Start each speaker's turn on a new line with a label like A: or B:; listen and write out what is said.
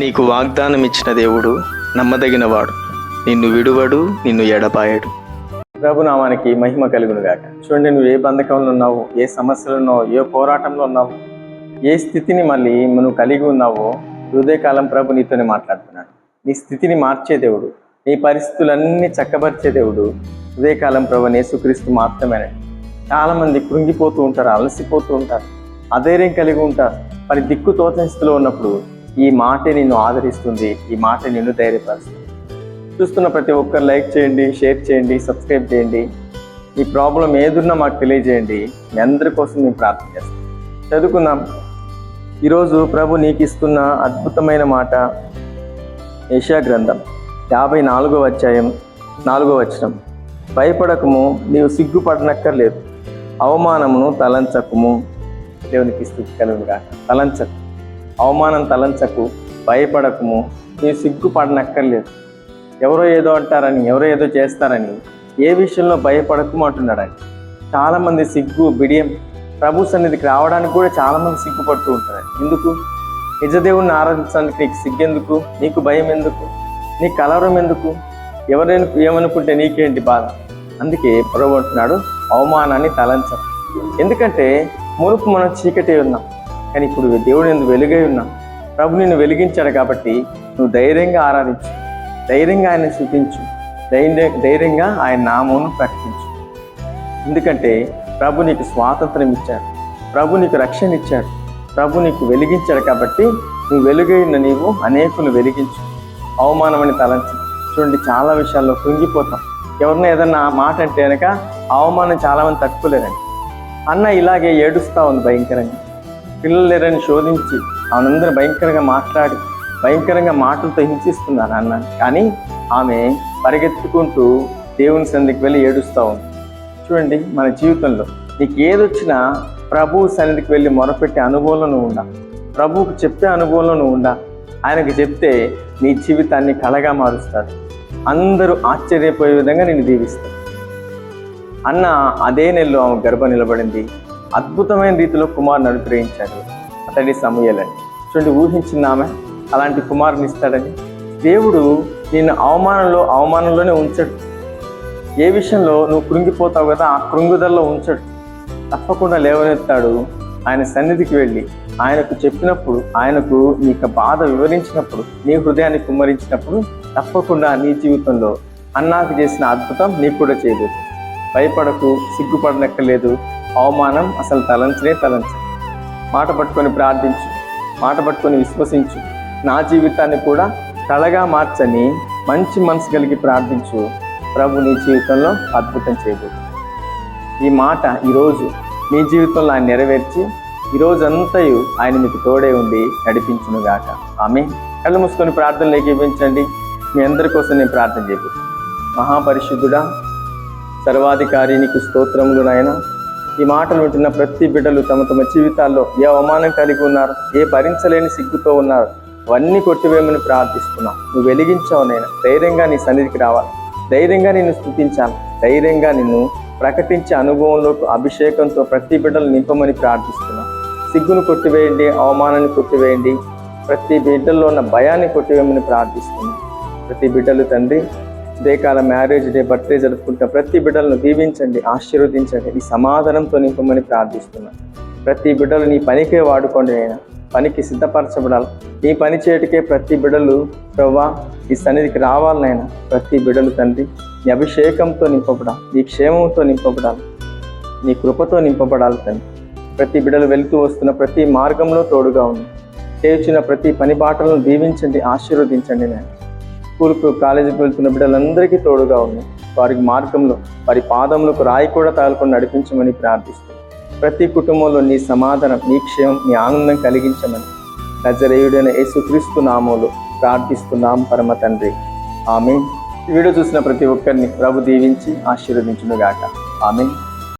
A: నీకు వాగ్దానం ఇచ్చిన దేవుడు నమ్మదగినవాడు. నిన్ను విడువడు నిన్ను ఎడపాయడు ప్రభునామానికి మహిమ కలుగును గాక. చూడండి నువ్వు ఏ బంధకంలో ఉన్నావు ఏ సమస్యలు ఉన్నావు ఏ పోరాటంలో ఉన్నావు ఏ స్థితిని మళ్ళీ నువ్వు కలిగి ఉన్నావో హృదయకాలం ప్రభు నీతోనే మాట్లాడుతున్నాడు. నీ స్థితిని మార్చే దేవుడు నీ పరిస్థితులన్నీ చక్కబరిచే దేవుడు హృదయకాలం ప్రభు యేసుక్రీస్తు మాత్రమేనండి చాలామంది కృంగిపోతూ ఉంటారు అలసిపోతూ ఉంటారు అధైర్యం కలిగి ఉంటారు మరి దిక్కు తోచని స్థితిలో ఉన్నప్పుడు ఈ మాటే నిన్ను ఆదరిస్తుంది ఈ మాట నిన్ను ధైర్యపరుస్తుంది. చూస్తున్న ప్రతి ఒక్కరు లైక్ చేయండి షేర్ చేయండి సబ్స్క్రైబ్ చేయండి. మీ ప్రాబ్లం ఏదున్నా మాకు తెలియజేయండి. మీ అందరి కోసం మేము ప్రార్థన చేస్తాం. చదువుకుందాం. ఈరోజు ప్రభు నీకు ఇస్తున్న అద్భుతమైన మాట ఏషియా గ్రంథం యాభై నాలుగో అధ్యాయం నాలుగో వచనం. భయపడకము నీవు సిగ్గుపడనక్కర్లేదు. అవమానమును తలంచకము. దేవునికి స్థుతి కలుగుగా తలంచకు. అవమానం తలంచకు భయపడకము. నీ సిగ్గుపడనక్కర్లేదు. ఎవరో ఏదో అంటారని ఎవరో ఏదో చేస్తారని ఏ విషయంలో భయపడకము అంటున్నాడని చాలామంది సిగ్గు బిడియం ప్రభు సన్నిధికి రావడానికి కూడా చాలామంది సిగ్గుపడుతూ ఉంటారు ఎందుకు? నిజదేవుని ఆరాధించడానికి నీకు సిగ్గెందుకు? నీకు భయం ఎందుకు? నీ కలవరం ఎందుకు? ఎవరైనా ఏమనుకుంటే నీకేంటి బాధ? అందుకే ప్రభు అంటున్నాడు అవమానాన్ని తలంచం ఎందుకంటే మునుపు మనం చీకటి ఉన్నాం. కానీ ఇప్పుడు దేవుడు ఎందుకు వెలుగై ఉన్నా ప్రభు నిన్ను వెలిగించాడు కాబట్టి నువ్వు ధైర్యంగా ఆరాధించు. ధైర్యంగా ఆయన చూపించు. ధైర్య ధైర్యంగా ఆయన నామమును ప్రకటించు. ఎందుకంటే ప్రభు నీకు స్వాతంత్రం ఇచ్చాడు. ప్రభు నీకు రక్షణ ఇచ్చాడు. ప్రభు నీకు వెలిగించాడు కాబట్టి నువ్వు వెలుగైన నీవు అనేకులు వెలిగించు. అవమానమని తలంచు. చూడండి చాలా విషయాల్లో కృంగిపోతాం. ఎవరినైనా ఏదన్నా మాట అంటే కనుక అవమానం చాలామంది తట్టుకోలేరండి. అన్న ఇలాగే ఏడుస్తా ఉంది భయంకరంగా. పిల్లలు లేరని శోధించి అవనందరూ భయంకరంగా మాట్లాడి భయంకరంగా మాటలతో హింసిస్తున్నాను అన్న. కానీ ఆమె పరిగెత్తుకుంటూ దేవుని సన్నిధికి వెళ్ళి ఏడుస్తూ ఉంది. చూడండి మన జీవితంలో నీకు ఏదొచ్చినా ప్రభు సన్నిధికి వెళ్ళి మొరపెట్టే అనుభవంలో నువ్వు ఉండా. ప్రభువుకు చెప్పే అనుభవంలో నువ్వు ఉండా. ఆయనకు చెప్తే నీ జీవితాన్ని కళగా మారుస్తాడు. అందరూ ఆశ్చర్యపోయే విధంగా నేను దీవిస్తాను అన్న అదే నెలలో ఆమె గర్భ నిలబడింది. అద్భుతమైన రీతిలో కుమారుని అనుగ్రహించాడు. అతడి సమయాలని చూడండి ఊహించిన ఆమె అలాంటి కుమారుని ఇస్తాడని. దేవుడు నేను అవమానంలో అవమానంలోనే ఉంచడు. ఏ విషయంలో నువ్వు కృంగిపోతావు కదా ఆ కృంగుదల్లో ఉంచడు. తప్పకుండా లేవనెత్తాడు. ఆయన సన్నిధికి వెళ్ళి ఆయనకు చెప్పినప్పుడు ఆయనకు నీకు బాధ వివరించినప్పుడు నీ హృదయాన్ని కుమ్మరించినప్పుడు తప్పకుండా నీ జీవితంలో అన్నాకు చేసిన అద్భుతం నీకు కూడా చేయబోతుంది. భయపడకు సిగ్గుపడనక్కర్లేదు. అవమానం అసలు తలంచనే తలంచు మాట పట్టుకొని ప్రార్థించు మాట పట్టుకొని విశ్వసించు. నా జీవితాన్ని కూడా కళగా మార్చని మంచి మనసు కలిగి ప్రార్థించు. ప్రభు నీ జీవితంలో అద్భుతం చేయబోతుంది ఈ మాట ఈరోజు మీ జీవితంలో ఆయన నెరవేర్చి ఈ రోజంతయు ఆయన మీకు తోడే ఉండి నడిపించును గాక. ఆమె కళ్ళు మూసుకొని ప్రార్థనలు ఏకీపించండి మీ అందరి కోసం నేను ప్రార్థన చేయబోతున్నాను మహాపరిశుద్ధుడా సర్వాధికారి నీకు స్తోత్రములు నాయన. ఈ మాటలు వింటున్న ప్రతి బిడ్డలు తమ తమ జీవితాల్లో ఏ అవమానం కలిగి ఉన్నారు ఏ భరించలేని సిగ్గుతో ఉన్నారు అవన్నీ కొట్టివేయమని ప్రార్థిస్తున్నాం. నువ్వు వెలిగించావు నేను ధైర్యంగా నీ సన్నిధికి రావాలి. ధైర్యంగా నిన్ను స్థుతించాను ధైర్యంగా నిన్ను ప్రకటించే అనుభవంలోకి అభిషేకంతో ప్రతి బిడ్డలు నింపమని ప్రార్థిస్తున్నాను సిగ్గును కొట్టివేయండి అవమానాన్ని కొట్టివేయండి. ప్రతి బిడ్డల్లో ఉన్న భయాన్ని కొట్టివేయమని ప్రార్థిస్తున్నాం. ప్రతి బిడ్డలు తండ్రి దేకాల మ్యారేజ్ డే బర్త్డే జరుపుకుంటున్న ప్రతి బిడ్డలను దీవించండి ఆశీర్వదించండి. ఈ సమాధానంతో నింపమని ప్రార్థిస్తున్నాను. ప్రతి బిడ్డలు నీ పనికే వాడుకోండి నేను పనికి సిద్ధపరచబడాలి. నీ పని చేయటికే ప్రతి బిడ్డలు ప్రవ్వా ఈ సన్నిధికి రావాలనైనా ప్రతి బిడ్డలు తండ్రి నీ అభిషేకంతో నింపబడాలి నీ క్షేమంతో నింపబడాలి నీ కృపతో నింపబడాలి తండ్రి. ప్రతి బిడ్డలు వెళుతూ వస్తున్న ప్రతి మార్గంలో తోడుగా ఉంది చేర్చిన ప్రతి పని బాటలను దీవించండి ఆశీర్వదించండి నేను స్కూల్కు కాలేజీకి వెళ్తున్న బిడ్డలందరికీ తోడుగా ఉంది వారికి మార్గంలో వారి పాదములకు రాయి కూడా తగలకుండా నడిపించమని ప్రార్థిస్తుంది ప్రతి కుటుంబంలో నీ సమాధానం నీ క్షేమం నీ ఆనందం కలిగించమని నజరేయుడైన యేసుక్రీస్తు నామంలో ప్రార్థిస్తున్నాం పరమ తండ్రి. ఆమె వీడియో చూసిన ప్రతి ఒక్కరిని ప్రభు దీవించి ఆశీర్వదించునుగాక. ఆమె